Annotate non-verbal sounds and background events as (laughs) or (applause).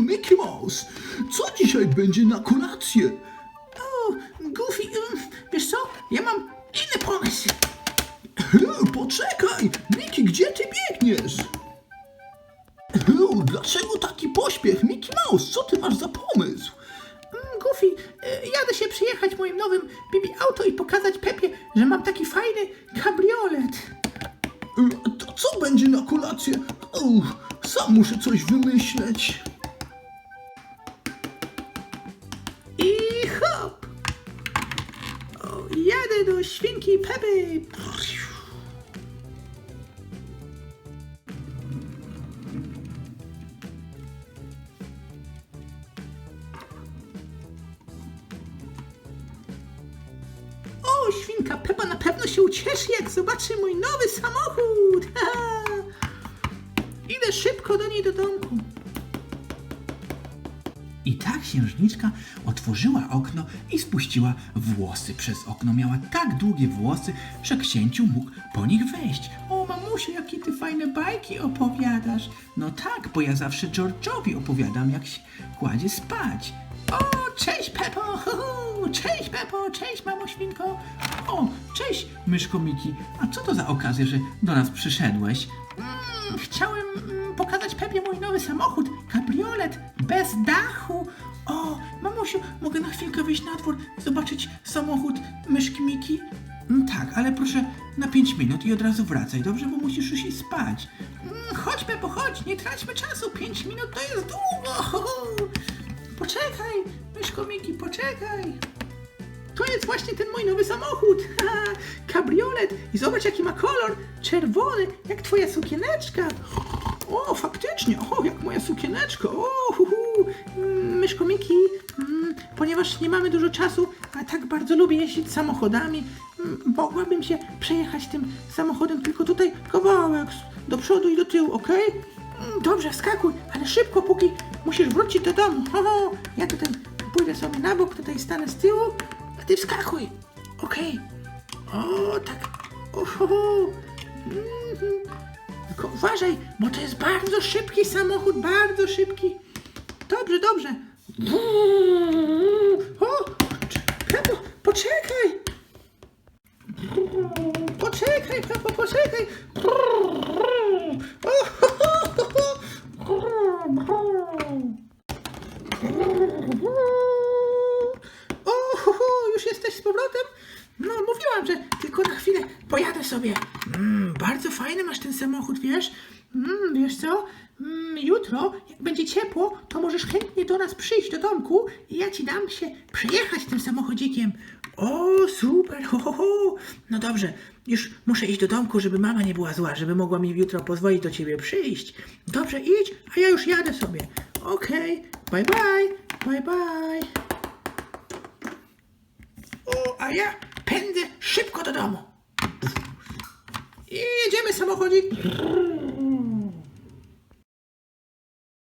Mickey Mouse, co dzisiaj będzie na kolację? O, Goofy, um, wiesz co? Ja mam inny pomysł. Poczekaj, Mickey, gdzie ty biegniesz? Dlaczego taki pośpiech? Mickey Mouse, co ty masz za pomysł? Mm, Goofy, e, jadę się przyjechać moim nowym Bibi Auto i pokazać Pepie, że mam taki fajny kabriolet. To co będzie na kolację? Sam muszę coś wymyśleć. I hop! O, jadę do świnki Pepy. O, świnka Pepa na pewno się ucieszy, jak zobaczy mój nowy samochód. (laughs) Idę szybko do niej do domku. I ta księżniczka otworzyła okno i spuściła włosy przez okno. Miała tak długie włosy, że księciu mógł po nich wejść. O, mamusiu, jakie ty fajne bajki opowiadasz. No tak, bo ja zawsze George'owi opowiadam, jak się kładzie spać. O, cześć Pepo! (laughs) Cześć Pepo! Cześć mamo świnko! O, cześć myszko Miki! A co to za okazja, że do nas przyszedłeś? Mm, chciałem mm, pokazać Pepie mój nowy samochód, kabriolet, bez dachu. O, mamusiu, mogę na chwilkę wyjść na dwór, zobaczyć samochód myszki Miki? Mm, tak, ale proszę na 5 minut i od razu wracaj, dobrze? Bo musisz już iść spać. Mm, chodź Pepo, chodź, nie traćmy czasu, 5 minut to jest długo. Poczekaj, myszko Miki, poczekaj. To jest właśnie ten mój nowy samochód. Kabriolet. I zobacz jaki ma kolor. Czerwony, jak twoja sukieneczka. O, faktycznie. O, jak moja sukieneczka. O, hu, hu. Mm, Myszko Miki, mm, ponieważ nie mamy dużo czasu, a tak bardzo lubię jeździć samochodami, mm, mogłabym się przejechać tym samochodem tylko tutaj kawałek do przodu i do tyłu, ok? Dobrze, wskakuj, ale szybko, póki musisz wrócić do domu. Ho, ho. Ja tutaj pójdę sobie na bok, tutaj stanę z tyłu, ty wskakuj. Okej. O, tak. Oho. Mhm. Tylko uważaj, bo to jest bardzo szybki samochód, bardzo szybki. Dobrze, dobrze. O, Pepo, poczekaj. Poczekaj, Pepo, poczekaj. O, ho, ho, już jesteś z powrotem? No, mówiłam, że tylko na chwilę pojadę sobie. Mm, bardzo fajny masz ten samochód, wiesz? Mm, wiesz co? Mm, jutro, jak będzie ciepło, to możesz chętnie do nas przyjść do domku i ja ci dam się przejechać tym samochodzikiem. O, super, ho, ho, ho. No dobrze, już muszę iść do domku, żeby mama nie była zła, żeby mogła mi jutro pozwolić do ciebie przyjść. Dobrze, idź, a ja już jadę sobie. Okej, bye bye, bye bye. O, a ja pędzę szybko do domu. I jedziemy samochodzik.